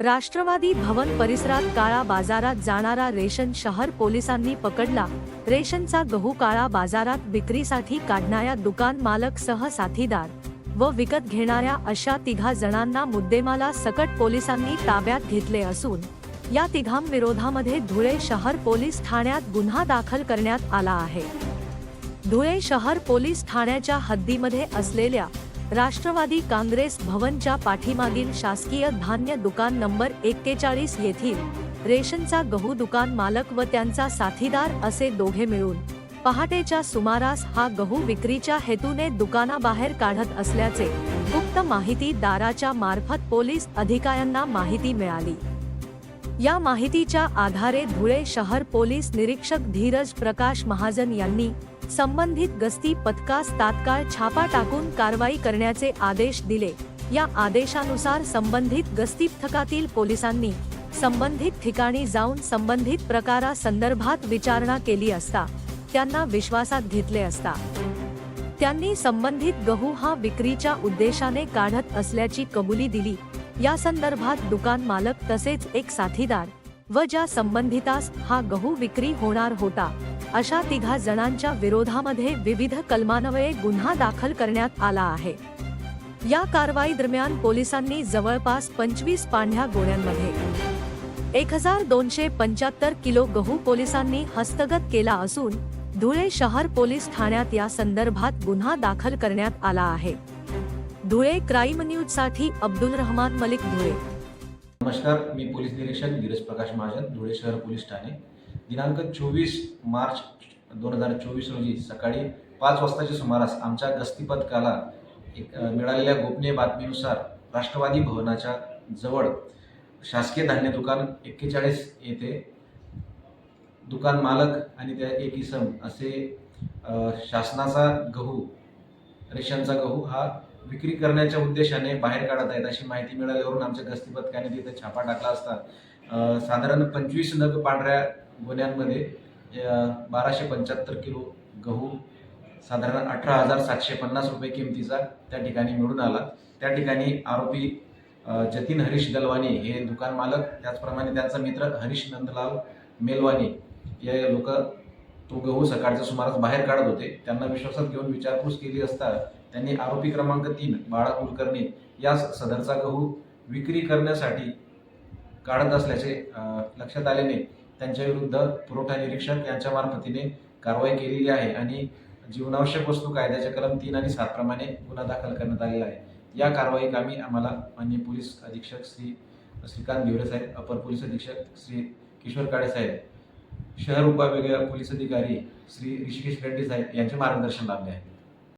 राष्ट्रवादी भवन परिसरात काळा बाजारात जाणारा रेशन शहर पोलिसांनी पकडला. रेशनचा गहू काळा बाजारात विक्रीसाठी काढणाऱ्या दुकान मालक सह साथीदार व विकत घेणाऱ्या अशा तिघा जणांना मुद्देमाला सकट पोलिसांनी ताब्यात घेतले असून या तिघांविरोधामध्ये धुळे शहर पोलीस ठाण्यात गुन्हा दाखल करण्यात आला आहे. धुळे शहर पोलीस ठाण्याच्या हद्दीमध्ये असलेल्या राष्ट्रवादी काँग्रेस भवनच्या पाठीमागील शासकीय धान्य दुकान नंबर एक्केचाळीस येथील रेशनचा गहू दुकान मालक व त्यांचा साथीदार असे दोघे मिळून पहाटेच्या सुमारास हा गहू विक्रीच्या हेतूने दुकानाबाहेर काढत असल्याचे गुप्त माहिती दाराच्या मार्फत पोलीस अधिकाऱ्यांना माहिती मिळाली. या माहितीच्या आधारे धुळे शहर पोलीस निरीक्षक धीरज प्रकाश महाजन यांनी संबंधित गस्ती पथकास तात्काळ छापा टाकून कारवाई करण्याचे आदेश दिले. या आदेशानुसार संबंधित गस्ती पथकातील पोलिसांनी संबंधित ठिकाणी जाऊन संबंधित प्रकारासंदर्भात विचारणा केली असता त्यांना विश्वासात घेतले असता. त्यांनी संबंधित गहू हा विक्रीच्या उद्देशाने काढत असल्याची कबुली दिली. या संदर्भात दुकान मालक तसेच एक साथीदार व ज्या संबंधितास हा गहू विक्री होणार होता. अशा तिघा जणांच्या विरोधामध्ये विविध कलमान्वये गुन्हा दाखल करण्यात आला आहे. या कारवाई दरम्यान पोलिसांनी जवळपास पंचवीस पांढ्या गोण्यांमध्ये एक हजार दोनशे पंच्याहत्तर किलो गहू पोलिसांनी हस्तगत केला असून धुळे शहर पोलीस ठाण्यात या संदर्भात गुन्हा दाखल करण्यात आला आहे. धुळे क्राईम न्यूजसाठी अब्दुल रहमान मलिक धुळे. नमस्कार मी पोलीस निरीक्षक धीरज प्रकाश महाजन धुळे शहर पोलीस ठाणे. दिनांक चोवीस मार्च दोन हजार चोवीस रोजी सकाळी पाच वाजताच्या सुमारास आमच्या गस्ती पथकाला एक मिळालेल्या गोपनीय बातमीनुसार राष्ट्रवादी भवनाच्या जवळ शासकीय धान्य दुकान एक्केचाळीस येथे दुकान मालक आणि त्या एक इसम असे शासनाचा गहू रेशनचा गहू हा विक्री करण्याच्या उद्देशाने बाहेर काढत आहेत अशी माहिती मिळाल्यावरून आमच्या गस्ती पथकाने तिथे छापा टाकला असता. साधारण पंचवीस नग पांढऱ्या गोण्यांमध्ये बाराशे पंच्याहत्तर किलो गहू साधारण अठरा हजार सातशे पन्नास रुपये किमतीचा त्या ठिकाणी मिळून आला. त्या ठिकाणी आरोपी जतीन हरीश दलवानी हे दुकान मालक त्याचप्रमाणे त्यांचा मित्र हरीश नंदलाल मेलवानी हे लोक तो गहू सकाळच्या सुमारास बाहेर काढत होते. त्यांना विश्वासात घेऊन विचारपूस केली असता त्यांनी आरोपी क्रमांक तीन बाळा कुलकर्णी या सदरचा गहू विक्री करण्यासाठी काढत असल्याचे लक्षात आल्याने त्यांच्या विरुद्ध पुरवठा निरीक्षक यांच्या मार्फतीने कारवाई केलेली आहे आणि जीवनावश्यक वस्तू कायद्याच्या कलम तीन आणि सात प्रमाणे गुन्हा दाखल करण्यात आलेला आहे. या कारवाई कामी आम्हाला माननीय पोलीस अधीक्षक श्री श्रीकांत धिवरे साहेब अपर पोलीस अधीक्षक श्री किशोर काळे साहेब शहर उपविभागीय पोलीस अधिकारी श्री ऋषिकेश रेड्डी साहेब यांचे मार्गदर्शन लाभले आहे.